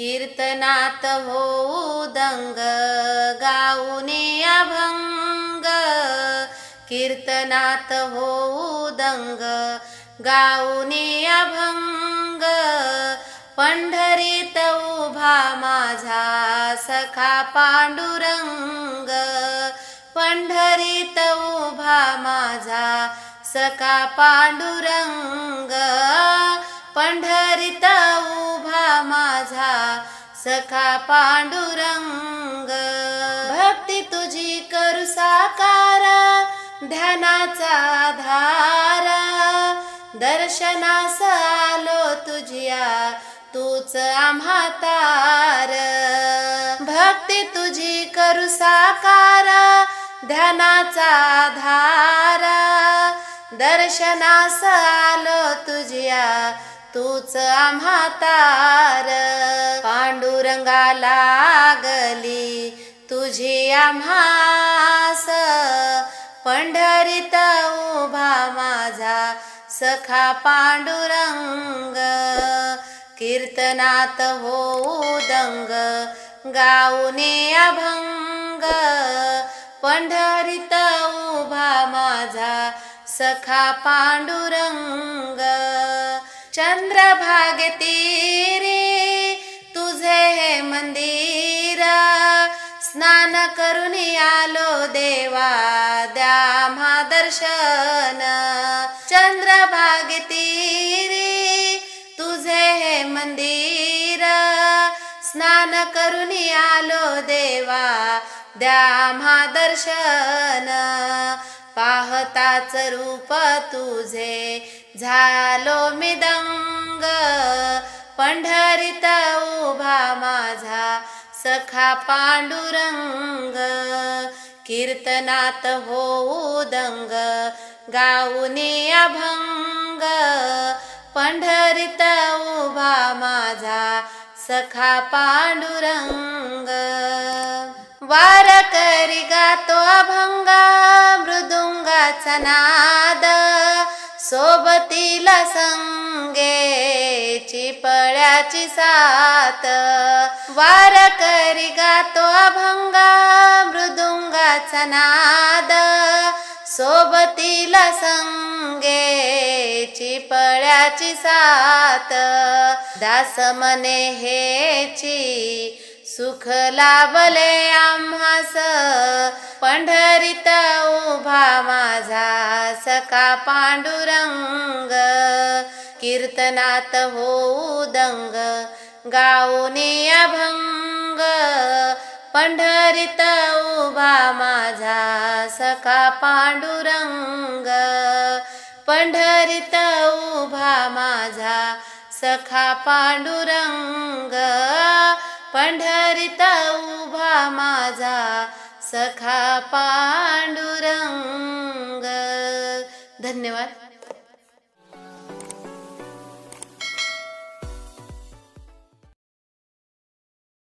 कीर्तनात हो दंग गाऊने अभंग. कीर्तनात हो दंग गाऊने अभंग. पंढरीत उभा माझा सखा पांडुरंग. पंढरीत उभा माझा सखा पांडुरंग. पंढरीत उभा माझा सखा पांडुरंग. भक्ती तुझी करू साकारा ध्यानाचा धारा. दर्शनास आलो तुझ्या तूच आम्हा तार. भक्ती तुझी करू साकारा ध्यानाचा धारा. दर्शनास आलो तुझ्या तूच आम्हा तार. पांडुरंगा लागली तुझी आम्हास. पंढरीत उभा माझा सखा पांडुरंग. कीर्तनात हो दंग गाऊने अभंग. पंढरीत उभा माझा सखा पांडुरंग. चंद्रभागे तेरे तुझे हे मंदिर स्नान करून आलो देवा द्या म्हा दर्शन. चंद्रभागे तीरे तुझे हे मंदिरा स्नान करून आलो देवा द्या म्हा दर्शन. पाहताच रूप तुझे झालो मी दंग. पंढरीत उभा माझा सखा पांडुरंग. कीर्तनात हो दंग गाऊने अभंग. पंढरीत उभा माझा सखा पांडुरंग. तरी गातो अभंगा मृदुंगाचा नाद. सोबतीला संगे चिपळ्याची साथ. वार करी गातो अभंगा मृदुंगाचा नाद. सोबतीला संगे चिपळ्याची साथ. दास मने हेची सुख लाभले आम्हास. पंढरीत उभा माझा सखा पांडुरंग. कीर्तनात हो दंग गाऊने अभंग. पंढरीत उभा माझा सखा पांडुरंग. पंढरीत उभा माझा सखा पांडुरंग. पंढरीता उभा माझा सखा पांडुरंग. धन्यवाद.